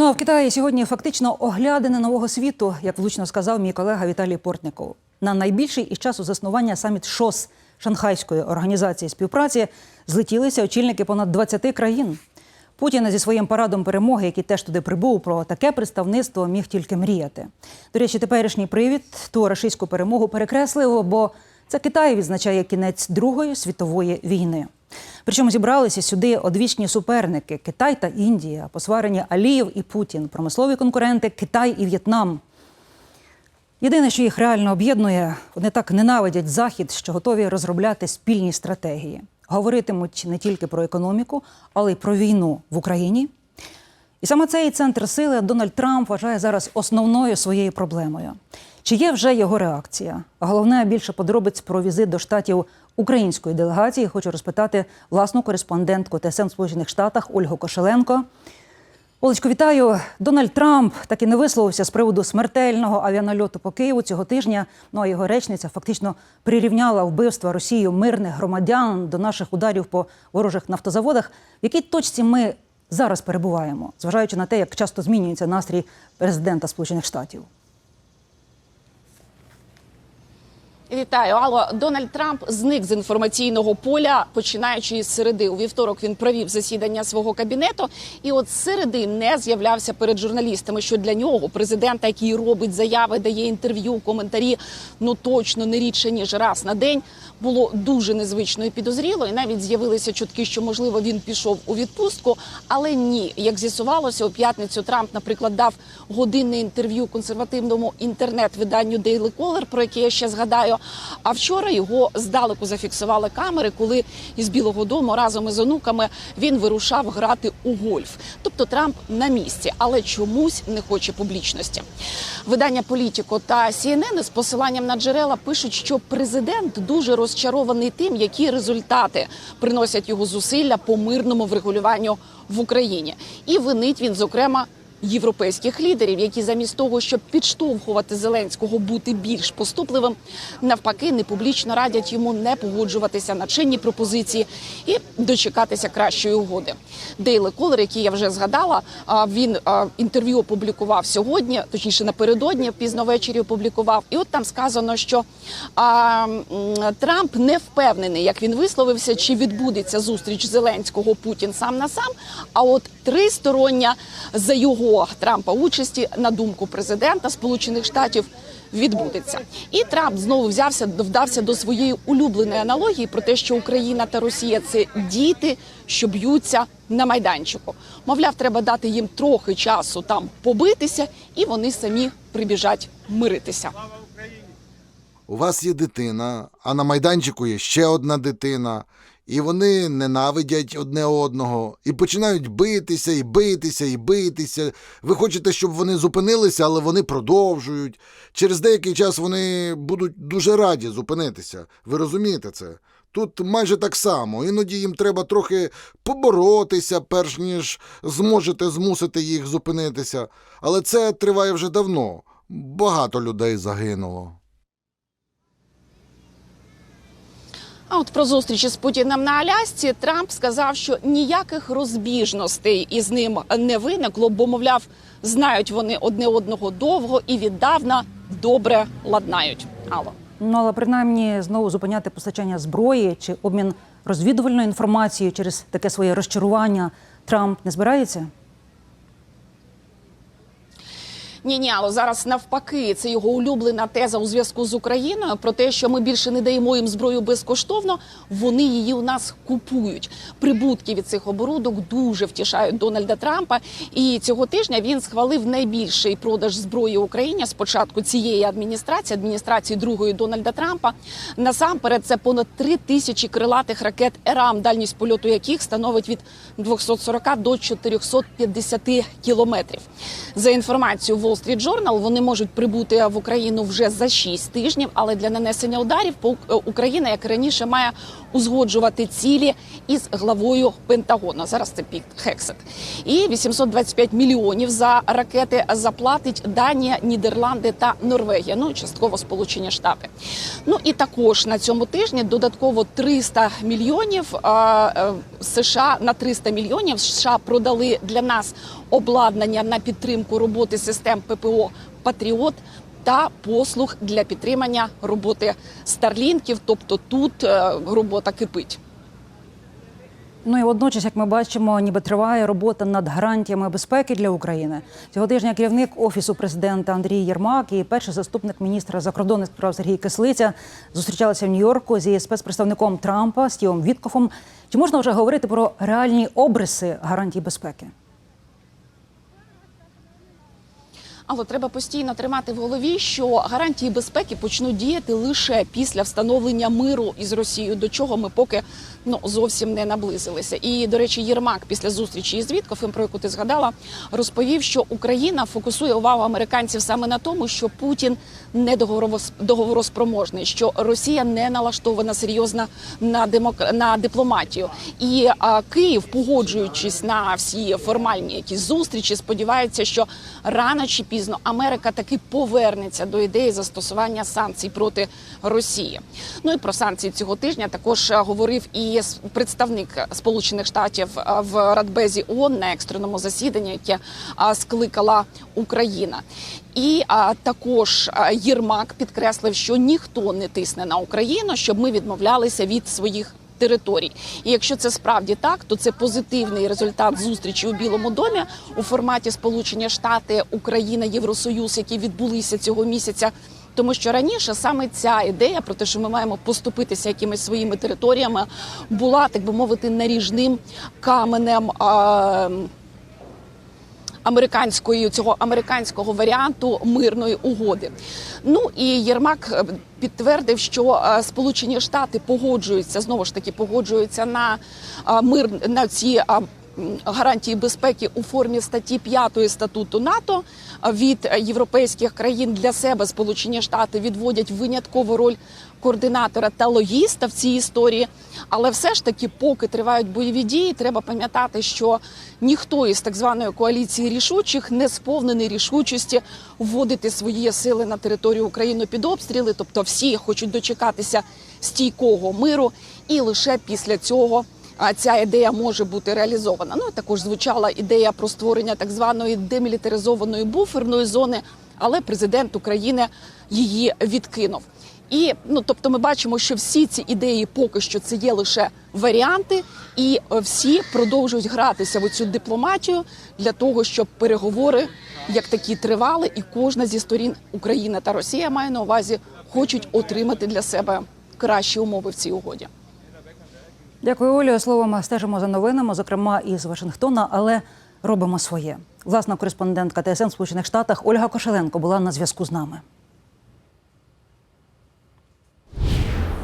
Ну а в Китаї сьогодні фактично оглядини нового світу, як влучно сказав мій колега Віталій Портніков. На найбільший із часу заснування саміт ШОС Шанхайської організації співпраці злетілися очільники понад 20 країн. Путін зі своїм парадом перемоги, який теж туди прибув, про таке представництво міг тільки мріяти. До речі, теперішній привід ту рашистську перемогу перекреслив, бо це Китай відзначає кінець Другої світової війни. Причому зібралися сюди одвічні суперники Китай та Індія, посварені Алієв і Путін, промислові конкуренти Китай і В'єтнам. Єдине, що їх реально об'єднує, вони так ненавидять Захід, що готові розробляти спільні стратегії. Говоритимуть не тільки про економіку, але й про війну в Україні. І саме цей центр сили Дональд Трамп вважає зараз основною своєю проблемою. Чи є вже його реакція? Головне більше подробиць про візит до штатів української делегації. Хочу розпитати власну кореспондентку ТСН в Сполучених Штатах Ольгу Кошеленко. Олечко, вітаю. Дональд Трамп так і не висловився з приводу смертельного авіанальоту по Києву цього тижня. Ну а його речниця фактично прирівняла вбивства Росією мирних громадян до наших ударів по ворожих нафтозаводах. В якій точці ми зараз перебуваємо, зважаючи на те, як часто змінюється настрій президента Сполучених Штатів? Вітаю, Алло. Дональд Трамп зник з інформаційного поля, починаючи із середи. У вівторок він провів засідання свого кабінету, і от з середи не з'являвся перед журналістами. Що для нього президента, який робить заяви, дає інтерв'ю, коментарі, ну точно не рідше ніж раз на день, було дуже незвично і підозріло. І навіть з'явилися чутки, що можливо він пішов у відпустку. Але ні, як з'ясувалося, у п'ятницю Трамп, наприклад, дав годинне інтерв'ю консервативному інтернет-виданню Daily Caller, про яке я ще згадаю. А вчора його здалеку зафіксували камери, коли із Білого Дому разом із онуками він вирушав грати у гольф. Тобто Трамп на місці, але чомусь не хоче публічності. Видання Політіко та CNN з посиланням на джерела пишуть, що президент дуже розчарований тим, які результати приносять його зусилля по мирному врегулюванню в Україні, і винить він зокрема європейських лідерів, які замість того, щоб підштовхувати Зеленського бути більш поступливим, навпаки, не публічно радять йому не погоджуватися на чинні пропозиції і дочекатися кращої угоди. Дейли Колер, який я вже згадала, він інтерв'ю опублікував сьогодні, точніше напередодні, пізно ввечері опублікував. І от там сказано, що Трамп не впевнений, як він висловився, чи відбудеться зустріч Зеленського Путін сам на сам. А от тристороння за його Трампа участі, на думку президента Сполучених Штатів, відбудеться. І Трамп знову взявся вдався до своєї улюбленої аналогії про те, що Україна та Росія це діти, що б'ються на майданчику. Мовляв, треба дати їм трохи часу там побитися, і вони самі прибіжать миритися. У вас є дитина, а на майданчику є ще одна дитина, і вони ненавидять одне одного, і починають битися, і битися, і битися. Ви хочете, щоб вони зупинилися, але вони продовжують. Через деякий час вони будуть дуже раді зупинитися. Ви розумієте це? Тут майже так само. Іноді їм треба трохи поборотися, перш ніж зможете змусити їх зупинитися. Але це триває вже давно. Багато людей загинуло. А от про зустрічі з Путіним на Алясці Трамп сказав, що ніяких розбіжностей із ним не виникло, бо мовляв, знають вони одне одного довго і віддавна добре ладнають. Алло. Ну але принаймні знову зупиняти постачання зброї чи обмін розвідувальною інформацією через таке своє розчарування Трамп не збирається? Ні, ні, але зараз навпаки, це його улюблена теза у зв'язку з Україною про те, що ми більше не даємо їм зброю безкоштовно. Вони її у нас купують. Прибутки від цих оборудок дуже втішають Дональда Трампа. І цього тижня він схвалив найбільший продаж зброї Україні з початку цієї адміністрації, адміністрації другої Дональда Трампа. Насамперед, це понад три тисячі крилатих ракет ЕРАМ, дальність польоту яких становить від 240 до 450 кілометрів. За інформацією Wall Street Journal, вони можуть прибути в Україну вже за 6 тижнів, але для нанесення ударів е, Україна, як раніше, має узгоджувати цілі із главою Пентагону. Зараз це Піт Хексет. І 825 мільйонів за ракети заплатить Данія, Нідерланди та Норвегія. Ну частково Сполучені Штати. Ну і також на цьому тижні додатково 300 мільйонів е, США на 300 мільйонів США продали для нас обладнання на підтримку роботи систем ППО Патріот. Та послуг для підтримання роботи старлінків, тобто тут е, робота кипить. Ну і водночас, як ми бачимо, ніби триває робота над гарантіями безпеки для України. Цього тижня керівник офісу президента Андрій Єрмак і перший заступник міністра закордонних справ Сергій Кислиця зустрічалися в Нью-Йорку зі спецпредставником Трампа Стівом Віткофом. Чи можна вже говорити про реальні обриси гарантій безпеки? Але треба постійно тримати в голові, що гарантії безпеки почнуть діяти лише після встановлення миру із Росією, до чого ми поки ну зовсім не наблизилися. І до речі, Єрмак після зустрічі із Віткофем, про яку ти згадала, розповів, що Україна фокусує увагу американців саме на тому, що Путін не договорос- договороспроможний, що Росія не налаштована серйозно на демок... на дипломатію. І а, Київ, погоджуючись на всі формальні якісь зустрічі, сподівається, що рано чи пізно Америка таки повернеться до ідеї застосування санкцій проти Росії. Ну і про санкції цього тижня також е, говорив і с- представник Сполучених Штатів е, в Радбезі ООН на екстреному засіданні, яке скликала Україна. І а, також Єрмак підкреслив, що ніхто не тисне на Україну, щоб ми відмовлялися від своїх територій. І якщо це справді так, то це позитивний результат зустрічі у Білому домі у форматі Сполучені Штати, Україна, Євросоюз, які відбулися цього місяця. Тому що раніше саме ця ідея про те, що ми маємо поступитися якимись своїми територіями, була так би мовити наріжним каменем. А, американської цього американського варіанту мирної угоди. Ну і Єрмак е, підтвердив, що е, Сполучені Штати погоджуються знову ж таки погоджуються на е, мир на ці гарантії безпеки у формі статті 5 статуту НАТО. Від європейських країн для себе Сполучені Штати відводять виняткову роль координатора та логіста в цій історії. Але все ж таки, поки тривають бойові дії, треба пам'ятати, що ніхто із так званої коаліції рішучих не сповнений рішучості вводити свої сили на територію України під обстріли. Тобто, всі хочуть дочекатися стійкого миру, і лише після цього. А ця ідея може бути реалізована. Ну також звучала ідея про створення так званої демілітаризованої буферної зони, але президент України її відкинув. І ну тобто, ми бачимо, що всі ці ідеї поки що це є лише варіанти, і е, всі продовжують гратися в цю дипломатію для того, щоб переговори як такі тривали, і кожна зі сторін Україна та Росія має на увазі хочуть отримати для себе кращі умови в цій угоді. Дякую, Олю. Словом, стежимо за новинами, зокрема із Вашингтона, але робимо своє. Власна кореспондентка ТСН в Сполучених Штатах Ольга Кошеленко була на зв'язку з нами.